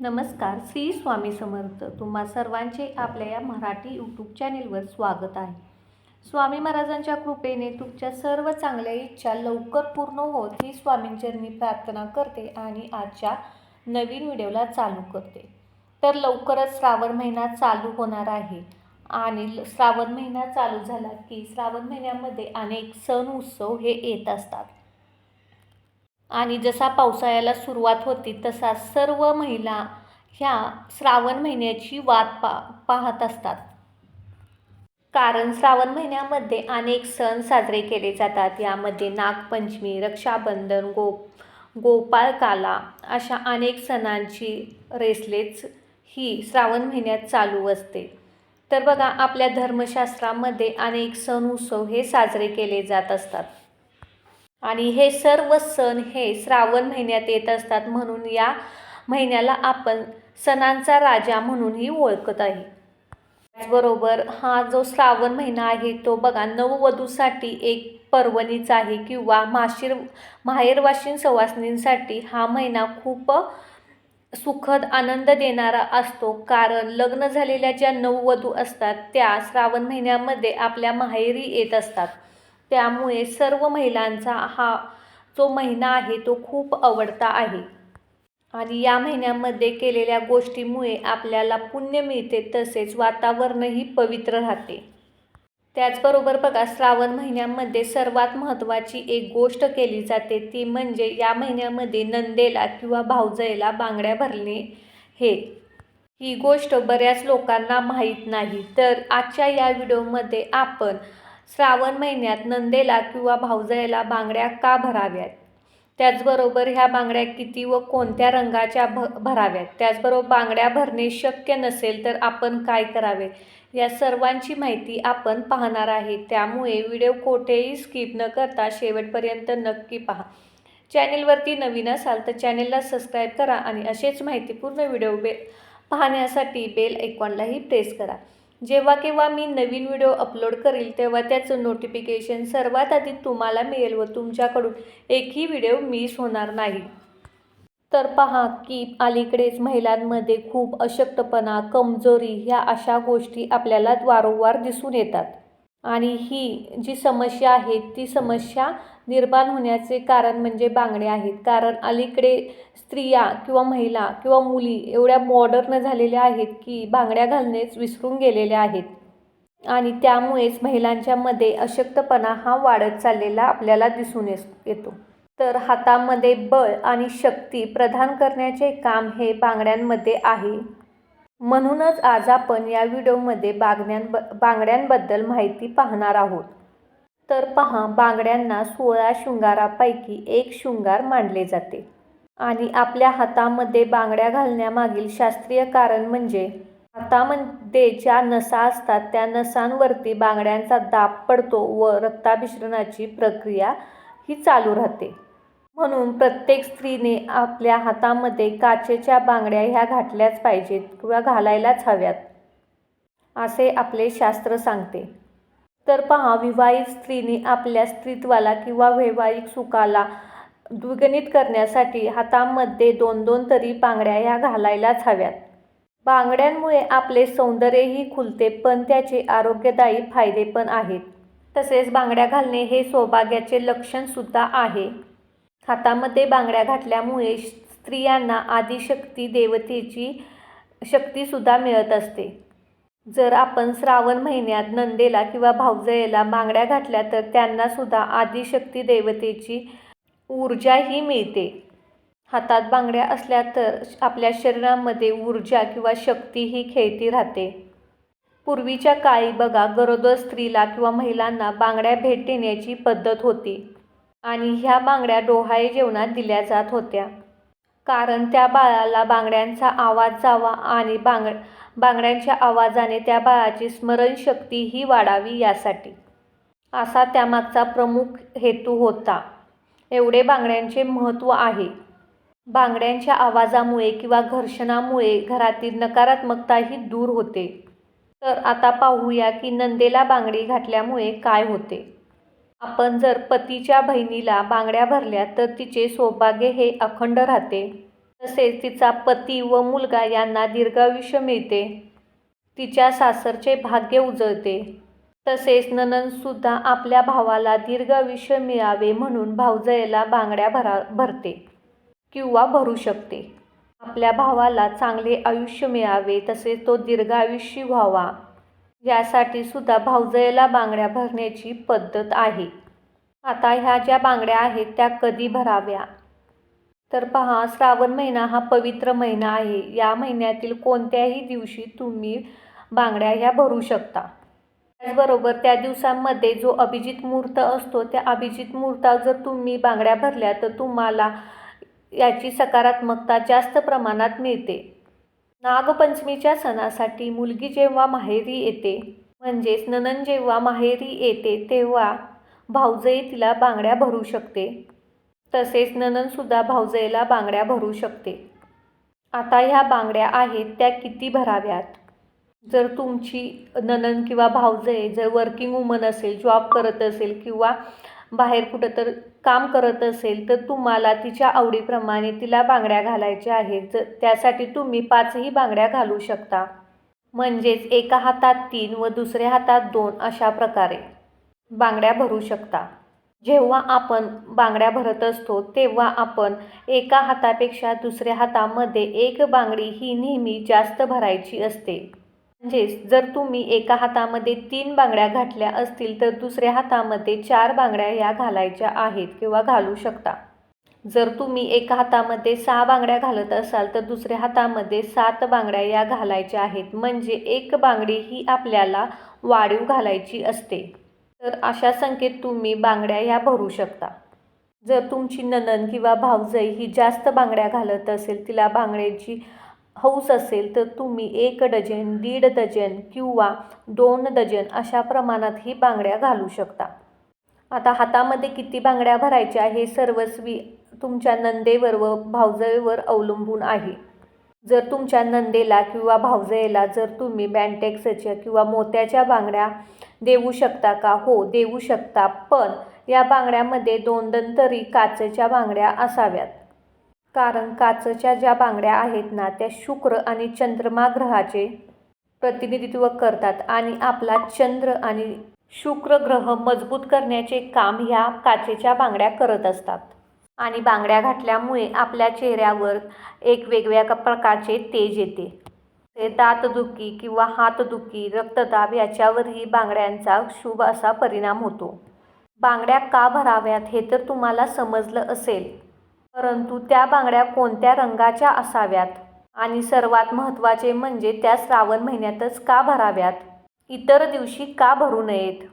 नमस्कार श्री स्वामी समर्थ. तुम्हा सर्वांचे आपल्या या मराठी यूट्यूब चॅनेलवर स्वागत आहे. स्वामी महाराजांच्या कृपेने तुमच्या सर्व चांगल्या इच्छा लवकर पूर्ण होत ही स्वामींचरणी प्रार्थना करते आणि आजच्या नवीन व्हिडिओला चालू करते. तर लवकरच श्रावण महिना चालू होणार आहे आणि ल- श्रावण महिना चालू झाला की श्रावण महिन्यामध्ये अनेक सण उत्सव हे येत असतात. आणि जसा पावसाळ्याला सुरुवात होती तसा सर्व महिला ह्या श्रावण महिन्याची वाट पा पाहत असतात. कारण श्रावण महिन्यामध्ये अनेक सण साजरे केले जातात. यामध्ये नागपंचमी रक्षाबंधन गो गोपाळकाला अशा अनेक सणांची रेसलेच ही श्रावण महिन्यात चालू असते. तर बघा आपल्या धर्मशास्त्रामध्ये अनेक सण उत्सव हे साजरे केले जात असतात. आणि हे सर्व सण हे श्रावण महिन्यात येत असतात म्हणून या महिन्याला आपण सणांचा राजा म्हणूनही ओळखत आहे. त्याचबरोबर हा जो श्रावण महिना आहे तो बघा नववधूसाठी एक पर्वणीचा आहे किंवा माशीर माहेरवाशीन सवासनींसाठी हा महिना खूप सुखद आनंद देणारा असतो. कारण लग्न झालेल्या ज्या नववधू असतात त्या श्रावण महिन्यामध्ये आपल्या माहेरी येत असतात. त्यामुळे सर्व महिलांचा हा जो महिना आहे तो खूप आवडता आहे. आणि या महिन्यामध्ये केलेल्या गोष्टीमुळे आपल्याला पुण्य मिळते तसेच वातावरणही पवित्र राहते. त्याचबरोबर बघा श्रावण महिन्यामध्ये सर्वात महत्त्वाची एक गोष्ट केली जाते ती म्हणजे या महिन्यामध्ये नंदेला किंवा भाऊजयला बांगड्या भरणे हे. ही गोष्ट बऱ्याच लोकांना माहीत नाही. तर आजच्या या व्हिडिओमध्ये आपण श्रावण महिन्यात नंदेला किंवा भाऊजईला बांगड्या का भराव्यात? त्याचबरोबर ह्या बांगड्या किती व कोणत्या रंगाच्या भ भराव्यात? त्याचबरोबर बांगड्या भरणे शक्य नसेल तर आपण काय करावे? या सर्वांची माहिती आपण पाहणार आहे. त्यामुळे व्हिडिओ कोठेही स्किप न करता शेवटपर्यंत नक्की पहा. चॅनेलवरती नवीन असाल तर चॅनेलला सबस्क्राईब करा आणि असेच माहितीपूर्ण व्हिडिओ बे पाहण्यासाठी बेल ऐकॉनलाही प्रेस करा. जेव्हा केव्हा मी नवीन व्हिडिओ अपलोड करील तेव्हा त्याचं नोटिफिकेशन सर्वात आधी तुम्हाला मिळेल व तुमच्याकडून एकही व्हिडिओ मिस होणार नाही. तर पहा की अलीकडेच महिलांमध्ये खूप अशक्तपणा कमजोरी ह्या अशा गोष्टी आपल्याला वारंवार दिसून येतात. आणि ही जी समस्या आहे ती समस्या निर्माण होण्याचे कारण म्हणजे बांगडे आहेत. कारण अलीकडे स्त्रिया किंवा महिला किंवा मुली एवढ्या मॉडर्न झालेल्या आहेत की बांगड्या घालणेच विसरून गेलेल्या आहेत. आणि त्यामुळेच महिलांच्यामध्ये अशक्तपणा हा वाढत चाललेला आपल्याला दिसून येस येतो. तर हातामध्ये बळ आणि शक्ती प्रदान करण्याचे काम हे बांगड्यांमध्ये आहे. म्हणूनच आज आपण या व्हिडिओमध्ये बागण्यां बांगड्यांबद्दल माहिती पाहणार आहोत. तर पहा बांगड्यांना सोळा शृंगारापैकी एक शृंगार मानले जाते. आणि आपल्या हातामध्ये बांगड्या घालण्यामागील शास्त्रीय कारण म्हणजे हातामध्ये ज्या नसा असतात त्या नसांवरती बांगड्यांचा दाब पडतो व रक्ताभिसरणाची प्रक्रिया ही चालू राहते. म्हणून प्रत्येक स्त्रीने आपल्या हातामध्ये काचेच्या बांगड्या ह्या घातल्याच पाहिजेत किंवा घालायलाच हव्यात असे आपले शास्त्र सांगते. तर पहा विवाहित स्त्रीने आपल्या स्त्रीत्वाला किंवा वैवाहिक सुखाला द्विगणित करण्यासाठी हातामध्ये दोन दोन तरी बांगड्या ह्या घालायलाच हव्यात. बांगड्यांमुळे आपले सौंदर्यही खुलते पण त्याचे आरोग्यदायी फायदे पण आहेत. तसेच बांगड्या घालणे हे सौभाग्याचे लक्षणसुद्धा आहे. हातामध्ये बांगड्या घातल्यामुळे स्त्रियांना आदिशक्ती देवतेची शक्तीसुद्धा मिळत असते. जर आपण श्रावण महिन्यात नंदेला किंवा भाऊजयेला बांगड्या घातल्या तर त्यांनासुद्धा आदिशक्ती देवतेची ऊर्जाही मिळते. हातात बांगड्या असल्या तर आपल्या शरीरामध्ये ऊर्जा किंवा शक्ती ही खेळती राहते. पूर्वीच्या काळी बघा गरोदर स्त्रीला किंवा महिलांना बांगड्या भेट देण्याची पद्धत होती. आणि ह्या बांगड्या डोहाळे जेवणात दिल्या जात होत्या. कारण त्या बाळाला बांगड्यांचा आवाज जावा आणि बांग बांगड्यांच्या आवाजाने त्या बाळाची स्मरणशक्तीही वाढावी यासाठी. असा त्यामागचा प्रमुख हेतू होता. एवढे बांगड्यांचे महत्त्व आहे. बांगड्यांच्या आवाजामुळे किंवा घर्षणामुळे घरातील नकारात्मकताही दूर होते. तर आता पाहूया की नंदेला बांगडी घातल्यामुळे काय होते. आपण जर पतीच्या बहिणीला बांगड्या भरल्या तर तिचे सौभाग्य हे अखंड राहते. तसेच तिचा पती व मुलगा यांना दीर्घायुष्य मिळते. तिच्या सासरचे भाग्य उजळते. तसेच ननंदसुद्धा आपल्या भावाला दीर्घायुष्य मिळावे म्हणून भावजयेला बांगड्या भरा भरते किंवा भरू शकते. आपल्या भावाला चांगले आयुष्य मिळावे तसेच तो दीर्घायुष्य व्हावा. यासाठी सुद्धा भावजयेला बांगड्या भरण्याची पद्धत आहे. आता ह्या ज्या बांगड्या आहेत त्या कधी भराव्या? तर पहा श्रावण महिना हा पवित्र महिना आहे. या महिन्यातील कोणत्याही दिवशी तुम्ही बांगड्या ह्या भरू शकता. त्याचबरोबर त्या दिवसांमध्ये जो अभिजित मुहूर्त असतो त्या अभिजित मुहूर्तात जर तुम्ही बांगड्या भरल्या तर तुम्हाला याची सकारात्मकता जास्त प्रमाणात मिळते. नागपंचमीच्या सणासाठी मुलगी जेव्हा माहेरी येते म्हणजेच ननन जेव्हा माहेरी येते तेव्हा भाऊजई तिला बांगड्या भरू शकते. तसेच नननसुद्धा भाऊजईला बांगड्या भरू शकते. आता ह्या बांगड्या आहेत त्या किती भराव्यात? जर तुमची ननन किंवा भाऊजई जर वर्किंग वुमन असेल जॉब करत असेल किंवा बाहेर कुठं तर काम करत असेल तर तुम्हाला तिच्या आवडीप्रमाणे तिला बांगड्या घालायच्या आहेत. जर त्यासाठी तुम्ही पाचही बांगड्या घालू शकता. म्हणजेच एका हातात तीन व दुसऱ्या हातात दोन अशा प्रकारे बांगड्या भरू शकता. जेव्हा आपण बांगड्या भरत असतो तेव्हा आपण एका हातापेक्षा दुसऱ्या हातामध्ये एक बांगडी ही नेहमी जास्त भरायची असते. म्हणजेच जर तुम्ही एका हातामध्ये तीन बांगड्या घातल्या असतील तर दुसऱ्या हातामध्ये चार बांगड्या या घालायच्या आहेत किंवा घालू शकता. जर तुम्ही एका हातामध्ये सहा बांगड्या घालत असाल तर दुसऱ्या हातामध्ये सात बांगड्या या घालायच्या आहेत. म्हणजे एक बांगडी ही आपल्याला वाढीव घालायची असते. तर अशा संख्येत तुम्ही बांगड्या ह्या भरू शकता. जर तुमची ननन किंवा भावजई ही जास्त बांगड्या घालत असेल तिला बांगड्याची हौस असेल तर तुम्ही एक डझन दीड डझन किंवा दोन डझन अशा प्रमाणात ही बांगड्या घालू शकता. आता हातामध्ये किती बांगड्या भरायच्या हे सर्वस्वी तुमच्या नंदेवर व भावजयेवर अवलंबून आहे. जर तुमच्या नंदेला किंवा भावजयेला जर तुम्ही बँटेक्सच्या किंवा मोत्याच्या बांगड्या देऊ शकता का? हो देऊ शकता. पण या बांगड्यामध्ये दोन दोन तरी काचेच्या बांगड्या असाव्यात. कारण काचच्या ज्या बांगड्या आहेत ना त्या शुक्र आणि चंद्रमा ग्रहाचे प्रतिनिधित्व करतात आणि आपला चंद्र आणि शुक्र ग्रह मजबूत करण्याचे काम ह्या काचेच्या बांगड्या करत असतात. आणि बांगड्या घातल्यामुळे आपल्या चेहऱ्यावर एक वेगवेगळ्या क- प्रकारचे तेज येते. ते दातदुखी किंवा हातदुखी रक्तदाब याच्यावरही बांगड्यांचा शुभ असा परिणाम होतो. बांगड्या का भराव्यात हे तर तुम्हाला समजलं असेल. परंतु त्या बांगड्या कोणत्या रंगाच्या असाव्यात? आणि सर्वात महत्त्वाचे म्हणजे त्या श्रावण महिन्यातच का भराव्यात? इतर दिवशी का भरू नयेत?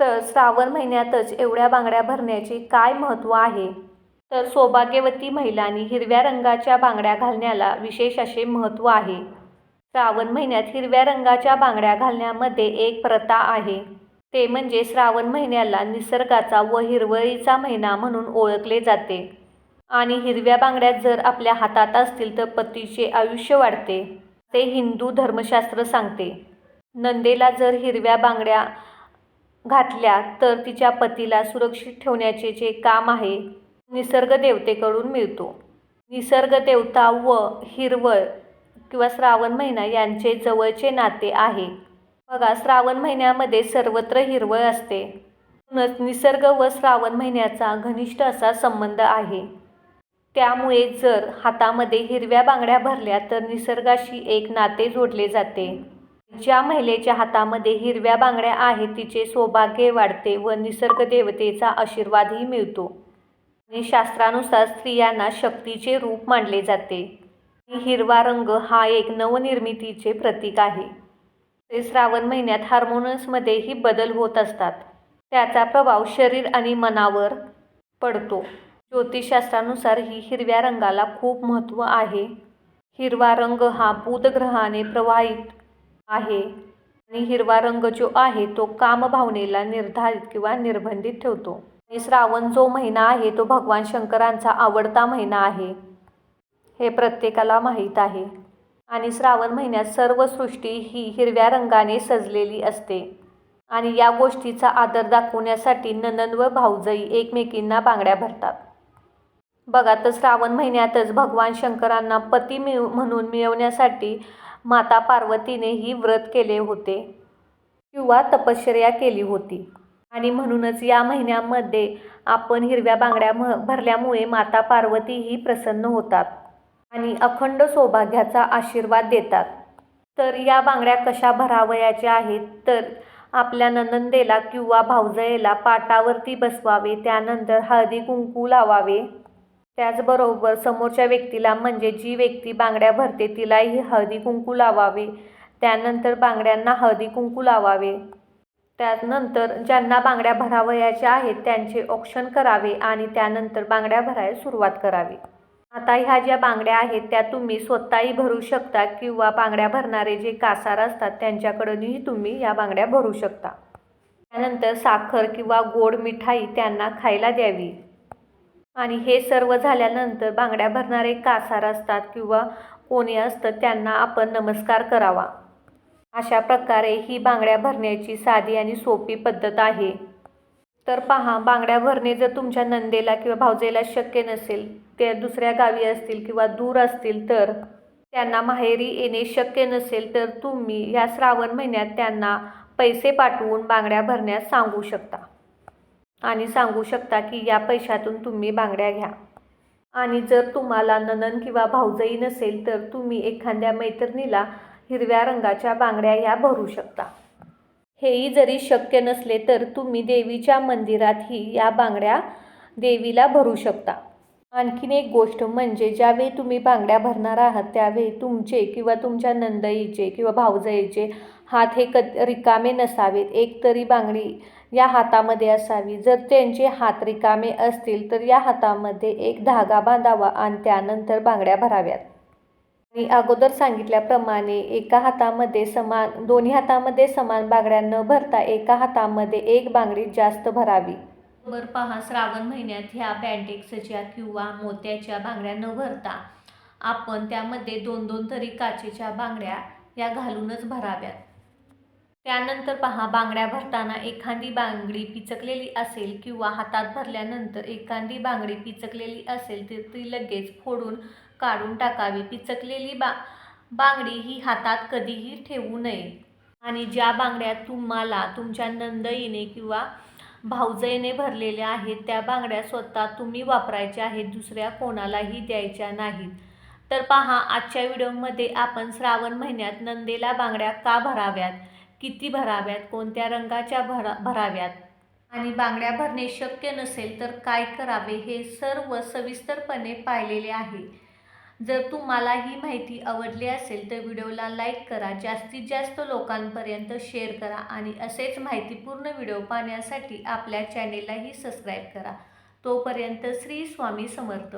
तर श्रावण महिन्यातच एवढ्या बांगड्या भरण्याचे काय महत्त्व आहे? तर सौभाग्यवती महिलांनी हिरव्या रंगाच्या बांगड्या घालण्याला विशेष असे महत्त्व आहे. श्रावण महिन्यात हिरव्या रंगाच्या बांगड्या घालण्यामध्ये एक प्रथा आहे. ते म्हणजे श्रावण महिन्याला निसर्गाचा व हिरवळीचा महिना म्हणून ओळखले जाते. आणि हिरव्या बांगड्या जर आपल्या हातात असतील तर पतीचे आयुष्य वाढते ते हिंदू धर्मशास्त्र सांगते. नंदेला जर हिरव्या बांगड्या घातल्या तर तिच्या पतीला सुरक्षित ठेवण्याचे जे काम आहे निसर्ग देवतेकडून मिळतो. निसर्ग देवता व हिरवळ किंवा श्रावण महिना यांचे जवळचे नाते आहे. बघा श्रावण महिन्यामध्ये सर्वत्र हिरवळ असते. म्हणूनच निसर्ग व श्रावण महिन्याचा घनिष्ठ असा संबंध आहे. त्यामुळे जर हातामध्ये हिरव्या बांगड्या भरल्या तर निसर्गाशी एक नाते जोडले जाते. ज्या महिलेच्या हातामध्ये हिरव्या बांगड्या आहेत तिचे सौभाग्य वाढते व निसर्ग देवतेचा आशीर्वादही मिळतो. आणि शास्त्रानुसार स्त्रियांना शक्तीचे रूप मानले जाते. हिरवा रंग हा एक नवनिर्मितीचे प्रतीक आहे. ते श्रावण महिन्यात हार्मोन्समध्येही बदल होत असतात. त्याचा प्रभाव शरीर आणि मनावर पडतो. ज्योतिषशास्त्रानुसार ही हिरव्या रंगाला खूप महत्त्व आहे. हिरवा रंग हा बुध ग्रहाने प्रवाहित आहे आणि हिरवा रंग जो आहे तो कामभावनेला निर्धारित किंवा निर्बंधित ठेवतो. आणि श्रावण जो महिना आहे तो भगवान शंकरांचा आवडता महिना आहे. हे प्रत्येकाला माहीत आहे. आणि श्रावण महिन्यात सर्व सृष्टी ही हिरव्या रंगाने सजलेली असते. आणि या गोष्टीचा आदर दाखवण्यासाठी ननंद व भाऊजई एकमेकींना बांगड्या भरतात. बघा तर श्रावण महिन्यातच भगवान शंकरांना पती मिळ म्हणून मिळवण्यासाठी माता पार्वतीने ही व्रत केले होते. किंवा तपश्चर्या केली होती. आणि म्हणूनच या महिन्यामध्ये आपण हिरव्या बांगड्या म भरल्यामुळे माता पार्वती ही प्रसन्न होतात. आणि अखंड सौभाग्याचा आशीर्वाद देतात. तर या बांगड्या कशा भरावयाच्या आहेत? तर आपल्या ननंदेला किंवा भावजयेला पाटावरती बसवावे त्यानंतर हळदी कुंकू लावावे. त्याचबरोबर समोरच्या व्यक्तीला म्हणजे जी व्यक्ती बांगड्या भरते तिलाही हळदी कुंकू लावावे. त्यानंतर बांगड्यांना हळदी कुंकू लावावे. त्यानंतर ज्यांना बांगड्या भरावयाच्या आहेत त्यांचे औक्षण करावे आणि त्यानंतर बांगड्या भरायला सुरुवात करावी. आता ह्या ज्या बांगड्या आहेत त्या तुम्ही स्वतःही भरू शकता किंवा बांगड्या भरणारे जे कासार असतात त्यांच्याकडूनही तुम्ही या बांगड्या भरू शकता. त्यानंतर साखर किंवा गोड मिठाई त्यांना खायला द्यावी. आणि हे सर्व झाल्यानंतर बांगड्या भरणारे कासार असतात किंवा कोणी असतं त्यांना आपण नमस्कार करावा. अशा प्रकारे ही बांगड्या भरण्याची साधी आणि सोपी पद्धत आहे. तर पहा बांगड्या भरणे जर तुमच्या नंदेला किंवा भावजेला शक्य नसेल ते दुसऱ्या गावी असतील किंवा दूर असतील तर त्यांना माहेरी येणे शक्य नसेल तर तुम्ही ह्या श्रावण महिन्यात त्यांना पैसे पाठवून बांगड्या भरण्यास सांगू शकता. आणि सांगू शकता की या पैशातून तुम्ही बांगड्या घ्या. आणि जर तुम्हाला ननन किंवा भाऊजई नसेल तर तुम्ही एखाद्या मैत्रिणीला हिरव्या रंगाच्या बांगड्या ह्या भरू शकता. हेही जरी शक्य नसले तर तुम्ही देवीच्या मंदिरातही या बांगड्या देवीला भरू शकता. आणखीन एक गोष्ट म्हणजे ज्यावेळी तुम्ही बांगड्या भरणार आहात त्यावेळी तुमचे किंवा तुमच्या नंदईचे किंवा भाऊजाईचे हात हे क रिकामे नसावेत. एक तरी बांगडी या हातामध्ये असावी. जर त्यांचे हात रिकामे असतील तर या हातामध्ये एक धागा बांधावा आणि त्यानंतर बांगड्या भराव्यात. मी अगोदर सांगितल्याप्रमाणे एका हातामध्ये समान दोन्ही हातामध्ये समान बांगड्या न भरता एका हातामध्ये एक बांगडी जास्त भरावी. बर पहा श्रावण महिन्यात ह्या बँडेक्सच्या किंवा मोत्याच्या बांगड्या न भरता आपण त्यामध्ये दोन दोन तरी काचेच्या बांगड्या या घालूनच भराव्यात. त्यानंतर पहा बांगड्या भरताना एखादी बांगडी पिचकलेली असेल किंवा हातात भरल्यानंतर एखादी बांगडी पिचकलेली असेल तर ती लगेच फोडून काढून टाकावी. पिचकलेली बा बांगडी ही हातात कधीही ठेवू नये. आणि ज्या बांगड्या तुम्हाला तुमच्या नंदईने किंवा भाऊजईने भरलेल्या आहेत त्या बांगड्या स्वतः तुम्ही वापरायच्या आहेत दुसऱ्या कोणालाही द्यायच्या नाहीत. तर पहा आजच्या व्हिडिओमध्ये आपण श्रावण महिन्यात नंदेला बांगड्या का भराव्यात? किती भराव्यात? कोणत्या रंगाच्या भरा भराव्यात? आणि बांगड्या भरणे शक्य नसेल तर काय करावे हे सर्व सविस्तरपणे पाहिलेले आहे. जर तुम्हाला ही माहिती आवडली असेल तर व्हिडिओला लाईक करा जास्तीत जास्त लोकांपर्यंत शेअर करा आणि असेच माहितीपूर्ण व्हिडिओ पाहण्यासाठी आपल्या चॅनेललाही सबस्क्राईब करा. तोपर्यंत श्री स्वामी समर्थ.